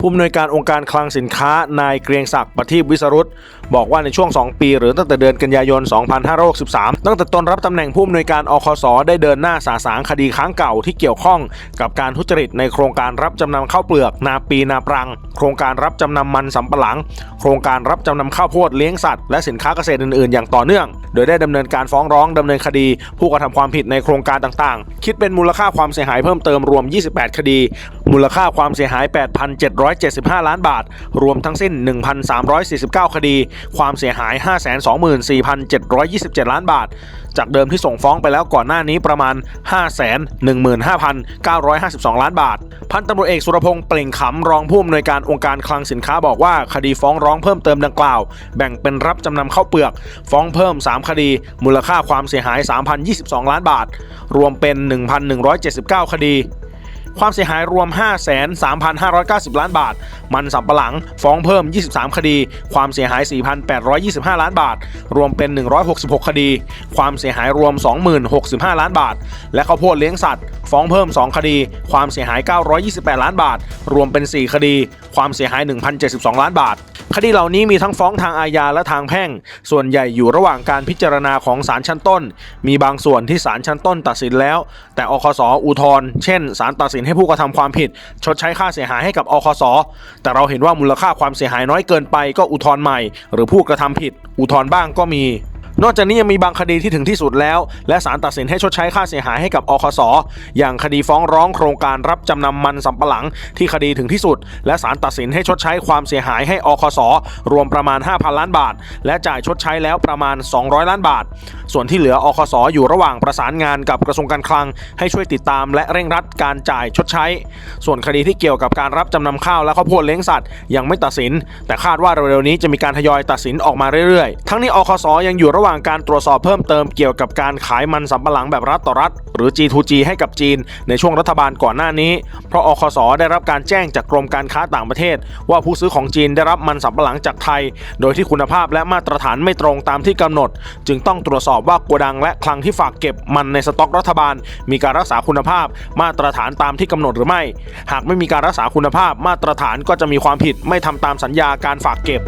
ผู้อำนวยการองค์การคลังสินค้านายเกรียงศักดิ์ประทีปวิสรุตบอกว่าในช่วง 2 ปี หรือตั้งแต่เดือนกันยายน 2563 ตั้งแต่ตนรับตำแหน่งผู้อำนวยการอคสได้เดินหน้าสาสางคดีค้างเก่าที่เกี่ยวข้องกับการทุจริตในโครงการรับจำนำข้าวเปลือก นาปีนาปรัง โครงการรับจำนำมันสำปะหลัง โครงการรับจำนำข้าวโพดเลี้ยงสัตว์และสินค้าเกษตรอื่น ๆ อย่างต่อเนื่อง โดยได้ดำเนินการฟ้องร้องดำเนินคดี ผู้กระทำความผิดในโครงการต่าง ๆ คิดเป็นมูลค่าความเสียหายเพิ่มเติมรวม 28 คดีมูลค่าความเสียหาย 8,775 ล้านบาท รวมทั้งสิ้น 1,349 คดี ความเสียหาย 524,727 ล้านบาท จากเดิมที่ส่งฟ้องไปแล้วก่อนหน้านี้ประมาณ 515,952 ล้านบาท พันตำรวจเอกสุรพงษ์เปล่งขำรองผู้อำนวยการองค์การคลังสินค้าบอกว่าคดีฟ้องร้องเพิ่มเติมดังกล่าว แบ่งเป็นรับจำนำข้าวเปลือก ฟ้องเพิ่ม 3 คดี มูลค่าความเสียหาย 3,022 ล้านบาท รวมเป็น 1,179 คดี ความเสียหายรวม 5,3,590 ล้านบาท มันสำปะหลัง ฟ้องเพิ่ม 23 คดี ความเสียหาย 4,825 ล้านบาท รวมเป็น 166 คดี ความเสียหายรวม 20,065 ล้านบาท และข้าวโพดเลี้ยงสัตว์ ฟ้องเพิ่ม 2 คดี ความเสียหาย 928 ล้านบาท รวมเป็น 4 คดี ความเสียหาย 1,072 ล้านบาท คดีเหล่านี้มีทั้งฟ้องทางอาญาและทางแพ่ง ส่วนใหญ่อยู่ระหว่างการพิจารณาของศาลชั้นต้น มีบางส่วนที่ศาลชั้นต้นตัดสินแล้ว แต่อคสอุทธรณ์เช่นศาลตัดสินให้ผู้กระทำความผิด ชดใช้ค่าเสียหายให้กับอคสแต่เราเห็นว่ามูลค่าความเสียหายน้อยเกินไปก็อุทธรณ์ใหม่ หรือผู้กระทำผิด อุทธรณ์บ้างก็มี นอกจากนี้ยังมีบางคดีที่ถึงที่สุดแล้ว และศาลตัดสินให้ชดใช้ค่าเสียหายให้กับอคสอย่างคดีฟ้องร้องโครงการรับจำนำมันสำปะหลังที่คดีถึงที่สุด และศาลตัดสินให้ชดใช้ความเสียหายให้อคสรวมประมาณ 5,000 ล้านบาท และจ่ายชดใช้แล้วประมาณ 200 ล้านบาท ส่วนที่เหลืออคสอยู่ระหว่างประสานงานกับกระทรวงการคลัง ให้ช่วยติดตามและเร่งรัดการจ่ายชดใช้ ส่วนคดีที่เกี่ยวกับการรับจำนำข้าวและข้าวโพดเลี้ยงสัตว์ยังไม่ตัดสิน แต่คาดว่าเร็วๆนี้จะมีการทยอยตัดสินออกมาเรื่อยๆ ทั้งนี้อคสยังอยู่ระหว่างการตรวจสอบเพิ่มเติมเกี่ยวกับการขายมันสำปะหลังแบบรัฐต่อรัฐ หรือ G2G ให้กับจีน ในช่วงรัฐบาลก่อนหน้านี้ เพราะอคสได้รับการแจ้งจากกรมการค้าต่างประเทศ ว่าผู้ซื้อของจีนได้รับมันสำปะหลังจากไทย โดยที่คุณภาพและมาตรฐานไม่ตรงตามที่กำหนด จึงต้องตรวจสอบว่าโกดังและคลังที่ฝากเก็บมันในสต็อกรัฐบาล มีการรักษาคุณภาพ มาตรฐานตามที่กำหนดหรือไม่ หากไม่มีการรักษาคุณภาพมาตรฐานก็จะมีความผิดไม่ทำตามสัญญาการฝากเก็บ